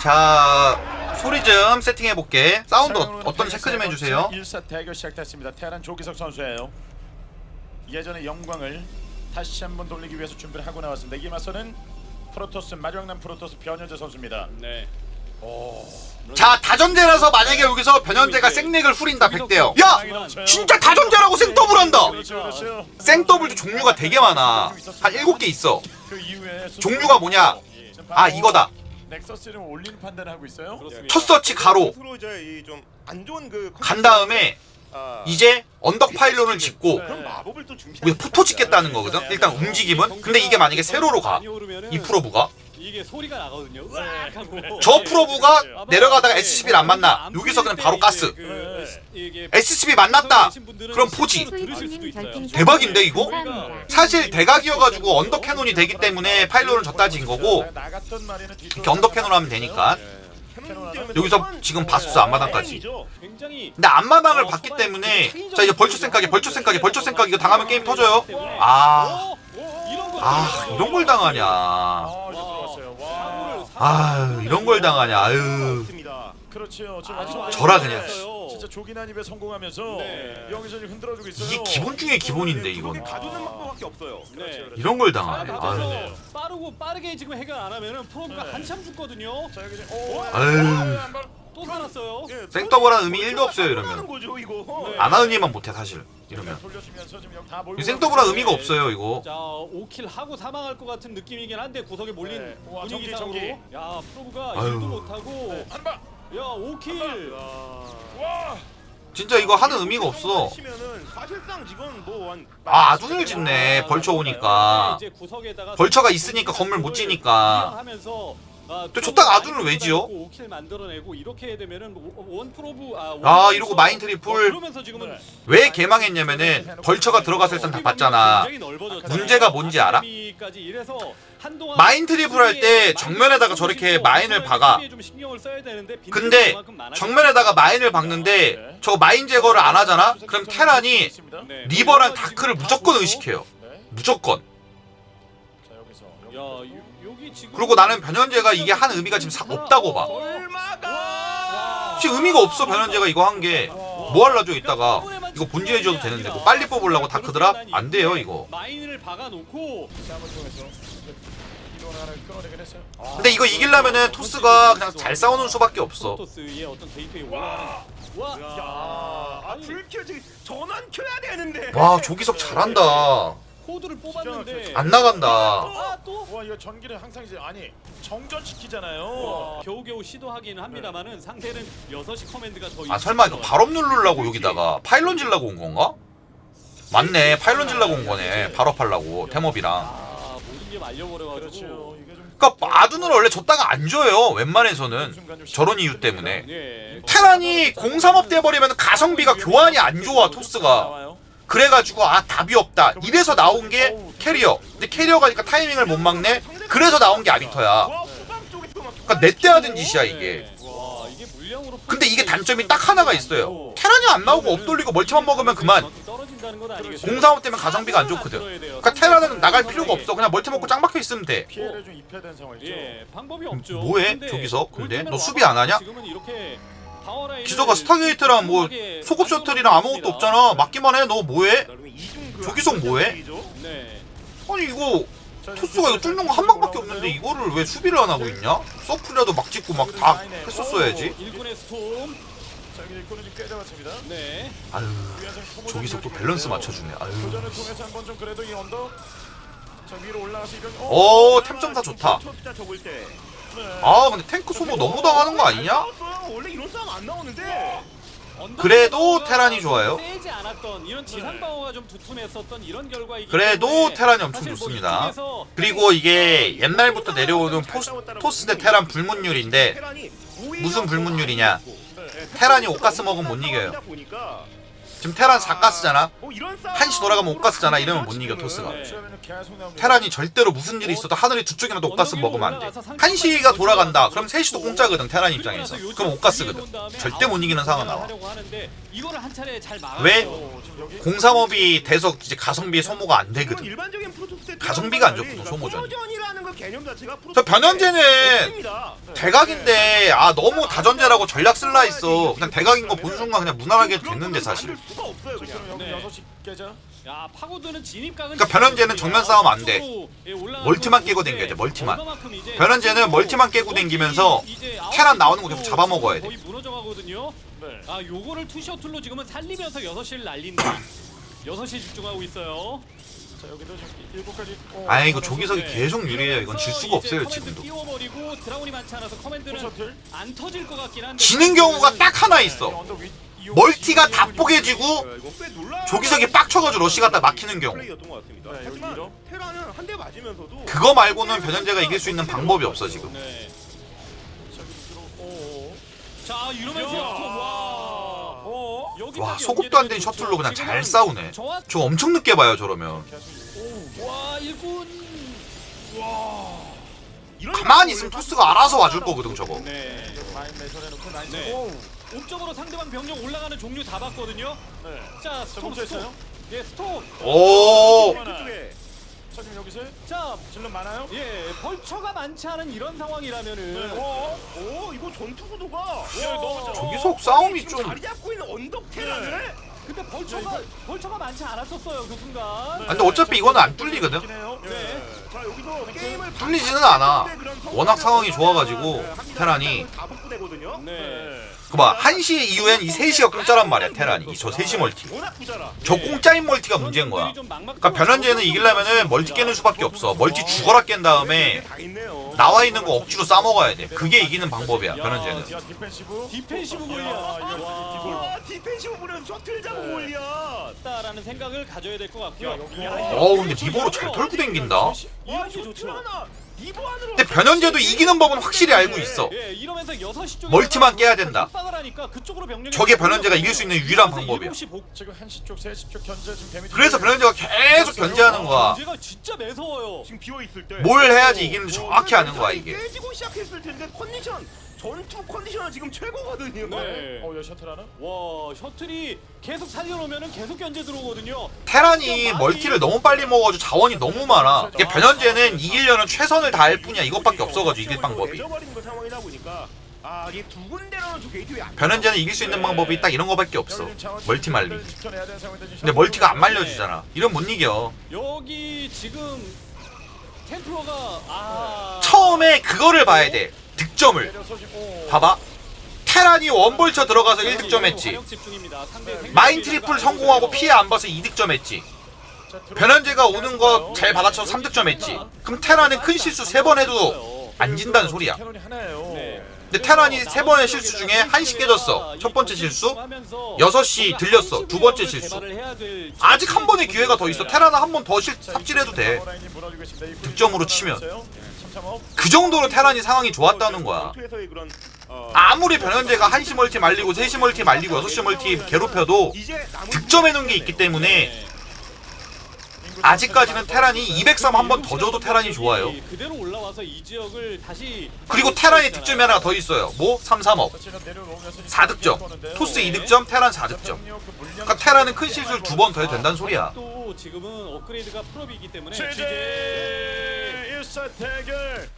자 소리 좀 세팅해 볼게. 사운드 어, 어떤 체크 좀 해주세요. 1사 대결 시작됐습니다. 테란 조기석 선수예요. 예전의 영광을 다시 한번 돌리기 위해서 준비를 하고 나왔습니다. 이에 맞서는 프로토스 마지막남 프로토스 변현재 선수입니다. 네. 자 다전제라서 만약에 여기서 변현재가 생렉을 후린다 백대요. 야 진짜 다전제라고 생더블한다. 그렇죠, 그렇죠. 생더블도 종류가 되게 많아. 한 7개 있어. 그 종류가 뭐냐? 아 이거다. 넥서스를 올린 판단을 하고 있어요. 그렇습니다. 첫 서치 가로 서로 이제 좀안 좋은 그간 다음에 아, 이제 언덕 파일론을 짓고 그런 마법을 또 준비. 우리가 포토 찍겠다는 거거든. 일단 움직임은. 근데 이게 만약에 세로로 가. 이 프로브가 이게 소리가 나거든요. 으악 하고. 저 프로브가 내려가다가 SCB를 안 만나. 여기서 그냥 바로 가스. SCB 만났다. 그럼 포지. 대박인데, 이거? 사실 대각이어가지고 언덕 캐논이 되기 때문에 파일론을 졌다 진 거고 이렇게 언덕 캐논 하면 되니까 여기서 지금 바수스 앞마당까지. 굉장히 근데 앞마당을 봤기 때문에 자 이제 벌초 생각이 벌초 생각이 벌초 생각이 이거 당하면 게임 터져요 아, 이런 거아 이런 걸 당하냐 아. 아 이런 걸 당하냐 아유 저라 그냥. 진짜 조기난 입에 성공하면서 네. 여기서 지금 흔들어주고 있어요. 이게 기본 중에 기본인데 이건 가두는 방법밖에 없어요. 네. 이런 걸 당하네 아유 그래서 빠르고 빠르게 지금 해결 안 하면은 프로브가 네. 한참 죽거든요. 자 여기 지금 오. 아유. 한 발. 또 살았어요. 예, 생더블한 의미 1도 없어요 이러면 거죠 이거. 네. 안 하는 일만 못해 사실 이러면 돌려주면서 지금 여기 다 몰고 이 생더블한 가고 의미가 있어요. 없어요 이거 자, 5킬 하고 사망할 것 같은 느낌이긴 한데 구석에 몰린 네. 와, 분위기상으로. 정기, 야, 프로브가 아유. 일도 못 하고. 네. 한 발. 야, 5킬. 와. 진짜 이거 하는 의미가 없어 치면은 사실상 지금 뭐한 아 아둔을 짓네 벌쳐 오니까 이제 구석에다가 벌처가 있으니까 건물 못 지니까 하면서 아, 또 줬다가 아둔을 왜 지어? 5킬 만들어내고 이렇게 되면은 원 프로브 아, 원 아, 이러고 마인 어, 트리플 그러면서 지금은 네. 왜 개망했냐면은 벌처가 들어갔을 땐다 봤잖아 굉장히 넓어졌잖아요. 문제가 뭔지 알아? 아카데미까지 이래서 한동안 마인 트리플 할때 정면에다가 저렇게 마인을 박아. 좀 신경을 써야 되는데 빈틈이 근데 그만큼 정면에다가 마인을 박는데 저 마인 제거를 안 하잖아? 그럼 테란이 네. 리버랑 다크를 무조건 의식해요. 네. 무조건. 자 여기서 야, 요, 여기 지금 그리고 나는 변현재가 이게 한 의미가 지금 사- 없다고 봐. 얼마가 지금 의미가 없어 변현재가 이거 한 게. 뭐 할라죠 이따가 이거 본진해 줘도 되는데 뭐 빨리 뽑으려고 다크 드랍? 안 돼요 이거. 마인을 박아놓고 하나 끌어내긴 했어요. 아, 근데 이거 이기려면은 토스가 그냥 잘 싸우는 수밖에 없어. 프로토스의 어떤 게이트웨이 올라가는 와, 야, 아, 불 켜, 저기 전원 켜야 되는데. 와 조기석 잘한다. 코드를 뽑았는데 안 나간다. 아, 또 와 이거 전기를 항상 이제 아니 정전 시키잖아요. 와, 겨우겨우 시도하기는 합니다만은 상대는 6시 커맨드가 더 아 설마 이거 발업 누르려고 여기다가 파일론 질라고 온 건가? 맞네 파일론 질라고 온 거네 발업하려고 템업이랑 아, 모든 게 말려버려가지고 그렇죠. 이게 좀 그니까 아둔을 원래 줬다가 안 줘요 웬만해서는 순간 좀 저런 이유 때문에 예. 테란이 공삼업 돼버리면 가성비가 교환이 안 좋아 토스가. 그래가지고 아 답이 없다 이래서 나온 게 캐리어 근데 캐리어 가 니까 타이밍을 못 막네 그래서 나온 게 아비터야 그니까 내 때 하던 짓이야 이게 근데 이게 단점이 딱 하나가 있어요 테란이 안 나오고 업돌리고 멀티만 먹으면 그만? 공사업 때문에 가성비가 안 좋거든 그러니까 테란은 나갈 필요가 없어 그냥 멀티 먹고 짱 박혀 있으면 돼 피해를 좀 입혀야 되는 상황이죠. 예. 뭐해, 저기서? 근데? 너 수비 안 하냐? 기서가 스타게이트랑 뭐 소급 셔틀이랑 아무것도 없잖아 막기만 해 너 뭐해? 그러면 이중 그 조기석 뭐해? 네. 아니 이거 토스가 이거 뚫는 거 한 방밖에 없는데 이거를 왜 수비를 안 하고 있냐? 서플이라도 막 찍고 막 다 했었어야지. 네. 아유 저기서 또 밸런스. 맞춰주네 아유 이병 오 템점사 좋다. 아 근데 탱크 소모 너무 당하는 거 아니냐? 싸웠어요. 원래 이런 싸움 안 나오는데. 그래도 테란이 좋아요. 세지 않았던 이런 지상 방어가 좀 두툼했었던 이런 결과이기 그래도 때문에 테란이 엄청 사실 뭐 좋습니다 이쪽에서 그리고 이게 옛날부터 내려오는 포스, 토스 대 테란 불문율인데 테란이 무슨 불문율이냐 네, 네. 테란이 옷가스 먹으면 못 이겨요 지금 테란 4가스잖아 뭐 이런 싸움 한시 돌아가면 옷가스잖아 이러면 못 이겨 토스가 네. 테란이 절대로 무슨 일이 있어도 하늘이 두 쪽이라도 옷가스 먹으면 안 돼. 한시가 돌아간다. 그럼 셋시도 공짜거든 테란 입장에서. 그럼 옷가스거든. 절대 못 이기는 상황 나와. 왜? 공삼업이 돼서 이제 가성비의 소모가 안 되거든. 가성비가 안 좋거든, 그 개념 자체가 저 변현재는. 테란 대각인데 아 너무 다전제라고 전략 쓸라 했어. 그냥 대각인 거 본 순간 그냥 무난하게 됐는데 사실. 깨자. 야 파고드는 진입각은 그러니까 변현재는 정면 싸움 안 돼. 예, 멀티만 거 깨고 댕겨야 돼, 멀티만. 변현재는 멀티만 깨고 댕기면서 테란 나오는 거 계속 잡아먹어야 돼. 거의 무너져 가거든요. 네. 아 요거를 투셔틀로 지금은 살리면서 6시를 날린다. 6시에 집중하고 있어요. 자 여기도 지금 일곱 가지. 어, 아 이거 어, 조기석이 네. 계속 유리해요. 이건 질 수가 없어요 지금도. 띄워버리고 드라군이 많지 않아서 커맨드는. 안 터질 것 같긴 한데 지는 경우가 딱 하나 있어. 언덕 위- 멀티가 이- 다 이- 뽀개지고 조기석이 빡쳐가지고 러시 갖다 막히는 경우. 네, 그거 말고는 변현재가 이길 수 있는 방법이 없어 지금. 네. 자. 와. 어. 소급도 안된 연계되면 셔틀로 그냥. 잘 싸우네. 저 엄청 늦게 봐요 저러면. 가만히 있으면 토스가 알아서 와줄 거거든 저거. 네. 네. 오. 옵적으로 상대방 병력 올라가는 종류 다 봤거든요 네. 자 멈춰 스톱 있어요? 예 스톱 오. 쪽에 자 지금 여기서 자 질러 많아요? 예, 벌처가 많지 않은 이런 상황이라면은 네. 어. 오 이거 전투 구도가 너무 잘- 조기석 싸움이 지금 좀 자리 잡고 있는 언덕 테라를 근데 벌처가 벌처가 많지 않았었어요 그 순간. 아, 근데 어차피 이거는 안 뚫리거든. 네. 자 여기서 게임을 뚫리지는 않아. 워낙 상황이 좋아가지고 네. 테란이 다 되거든요. 네. 그봐 1시 이후엔 이 3시가 공짜란 말이야 테란이 이저 3시 멀티 워낙 부자라. 저 공짜인 멀티가 문제인 거야 그러니까 변현재는 이기려면은 멀티 깨는 수밖에 없어 멀티 죽어라 깬 다음에 다 있네요. 나와 있는 거 억지로 싸먹어야 돼 그게 이기는 방법이야 야 디펜시브. 디펜시브 야, 골리앗. 이거 와. 와 디펜시브 보는 셔틀 잡고 네. 올려. 다라는 생각을 가져야 될 것 같고요. 야, 여기. 야, 어우 근데 리버로 잘 털고 댕긴다 와 이렇게 좋죠. 하나. 근데 변현재도 이기는 법은 확실히 알고 있어 예, 6시 쪽에 멀티만 깨야 된다. 저게 변현재가 이길 수 있는 유일한 방법이야 7시 복 지금 1시 쪽, 3시 쪽 견제 지금 데미지. 그래서 변현재가 계속 견제하는 거야 때. 뭘 해야지 이기는지 정확히 아는 거야 이게 전투 컨디션은 지금 최고거든요. 네. 어, 여 셔틀 하나? 와, 셔틀이 계속 살려놓으면은 계속 견제 들어오거든요. 테란이 멀티를 너무 빨리 먹어가지고 자원이 너무 많아. 이게 변현재는 이기려면 최선을 다할 뿐이야. 이것밖에 없어가지고 이길 방법이. 내져버린 거 상황이다 보니까. 아 이게 두 군데로는 좀 게이트웨이 안 변현재는 이길 수 있는 방법이 딱 이런 거밖에 없어. 멀티 지금 근데 멀티가 안 말려주잖아. 이런 못 이겨. 여기 지금 템플러가 아. 처음에 그거를 봐야 돼 득점을. 봐봐 테란이 원벌쳐 들어가서 1득점 했지 마인 트리플 안 성공하고. 피해 안 봐서 2득점 했지 변현재가 오는 거 잘 받아쳐서 3득점 했지 그럼 테란은 큰 실수 3번 해도 안 진다는 소리야. 네. 근데 테란이 세 번의 실수 중에 한씩 깨졌어. 첫 번째 실수, 여섯 시 들렸어. 두 번째 실수. 아직 한 번의 기회가 더 있어 테란은 한 번 더 삽질해도 돼 득점으로 치면. 그 정도로 테란이 상황이 좋았다는 거야 아무리 변현재가 1시 멀티 말리고 3시 멀티 말리고 6시 멀티 괴롭혀도 득점해놓은 게 있기 때문에 아직까지는 테란이 203 한 번 더 줘도 테란이 좋아요. 그대로 올라와서 이 지역을 다시 그리고 테란이 득점이 하나 더 있어요. 뭐? 3, 3업. 자, 지금 내려오면서 지금 4득점. 보는데요. 토스 2득점 테란 4득점. 병력 그 물량 그러니까 테란은 큰 실수를 두 번 더 해도 된다는 소리야. 또 지금은 업그레이드가 풀업이기 때문에 최재 1사 대결